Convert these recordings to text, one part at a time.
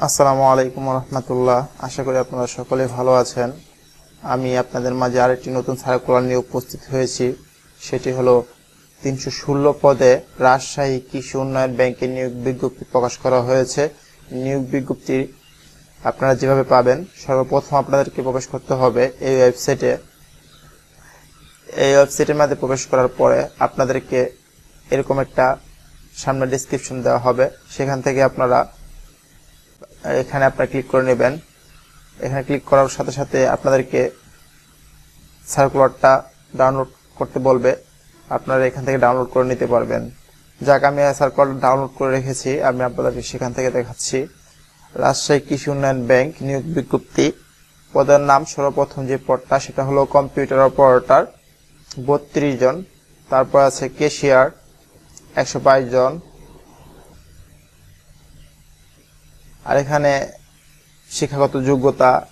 আসসালামু আলাইকুম রহমতুল্লাহ। আশা করি আপনারা সকলে ভালো আছেন। আমি আপনাদের মাঝে আরেকটি নতুন সার্কুলার নিয়ে উপস্থিত হয়েছি। সেটি হলো তিনশো ষোলো পদে রাজশাহী কৃষি উন্নয়ন ব্যাংকে নিয়োগ বিজ্ঞপ্তি প্রকাশ করা হয়েছে। নিয়োগ বিজ্ঞপ্তি আপনারা যেভাবে পাবেন, সর্বপ্রথম আপনাদেরকে প্রবেশ করতে হবে এই ওয়েবসাইটে। এই ওয়েবসাইটের মধ্যে প্রবেশ করার পরে আপনাদেরকে এরকম একটা সামনে ডিসক্রিপশন দেওয়া হবে। সেখান থেকে আপনারা এখানে আপনারা ক্লিক করে নেবেন। এখানে ক্লিক করার সাথে সাথে আপনাদেরকে সার্কুলারটা ডাউনলোড করতে বলবে। আপনারা এখান থেকে ডাউনলোড করে নিতে পারবেন। যাক, আমি সার্কুলার ডাউনলোড করে রেখেছি। আমি আপনাদেরকে সেখান থেকে দেখাচ্ছি। রাজশাহী কৃষি উন্নয়ন ব্যাংক নিয়োগ বিজ্ঞপ্তি। পদের নাম সর্বপ্রথম যে পদটা, সেটা হলো কম্পিউটার অপারেটর বত্রিশ জন। তারপর আছে কেশিয়ার একশো বাইশ জন। আর এখানে শিক্ষাগত যোগ্যতা,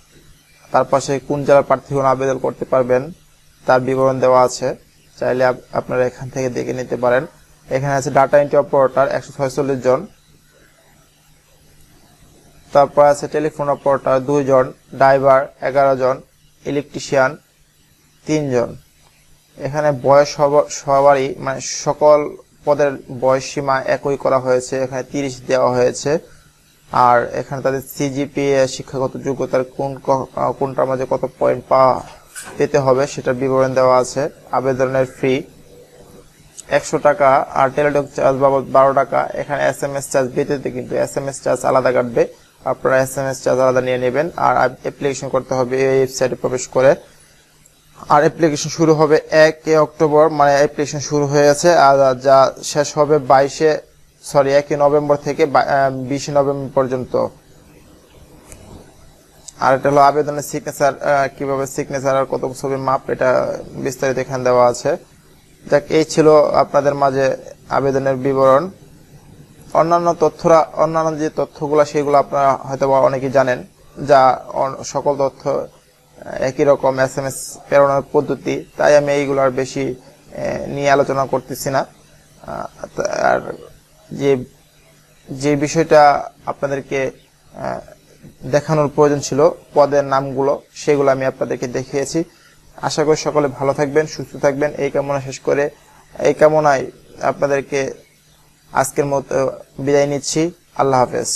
তার পাশে কোন জেলার প্রার্থীগণ আবেদন করতে পারবেন, তার বিবরণ দেওয়া আছে। চাইলে আপ- আপনারা এখান থেকে দেখে নিতে পারেন। এখানে আছে ডাটা এন্ট্রি অপারেটর, একশো ছয়চল্লিশ জন। তারপর আছে টেলিফোন অপারেটর, দুইজন। ড্রাইভার, এগারো জন। ইলেকট্রিশিয়ান, তিনজন। এখানে বয়স সবারই মানে সকল পদের বয়স সীমা একই করা হয়েছে। এখানে তিরিশ দেওয়া হয়েছে। আর এখানে তাদের সিজিপিএ শিক্ষাগত যোগ্যতার কোন কোনটার মাঝে কত পয়েন্ট পাওয়া পেতে হবে সেটার বিবরণ দেওয়া আছে। আবেদনের ফি একশো টাকা আর টেলিটক চার্জ বাবদ বারো টাকা। এখানে এস এম এস চার্জ ব্যতীত কিন্তু এস এম এস চার্জ আলাদা কাটবে। আপনারা এস এম এস চার্জ আলাদা নিয়ে নেবেন আর অ্যাপ্লিকেশন করতে হবে এই ওয়েবসাইটে প্রবেশ করে। আর অ্যাপ্লিকেশন শুরু হবে এক অক্টোবর মানে অ্যাপ্লিকেশন শুরু হয়ে গেছে আর যা শেষ হবে বাইশে সরি একই নভেম্বর থেকে বিশে নভেম্বর পর্যন্ত। আর এটা হলো আবেদনের সিগনেচার কীভাবে সিগনেচার আর কত ছবি মাপ, এটা বিস্তারিত এখানে দেওয়া আছে। যাক, এই ছিল আপনাদের মাঝে আবেদনের বিবরণ। অন্যান্য তথ্যরা, অন্যান্য যে তথ্যগুলো, সেগুলো আপনারা হয়তো বা অনেকেই জানেন, যা সকল তথ্য একই রকম এস এম এস প্রেরণার পদ্ধতি। তাই আমি এইগুলো আর বেশি নিয়ে আলোচনা করতেছি না। আর যে যে বিষয়টা আপনাদেরকে দেখানোর প্রয়োজন ছিল, পদের নামগুলো, সেগুলো আমি আপনাদেরকে দেখিয়েছি। আশা করি সকলে ভালো থাকবেন, সুস্থ থাকবেন। এই কামনা শেষ করে, এই কামনায় আপনাদেরকে আজকের মতো বিদায় নিচ্ছি। আল্লাহ হাফেজ।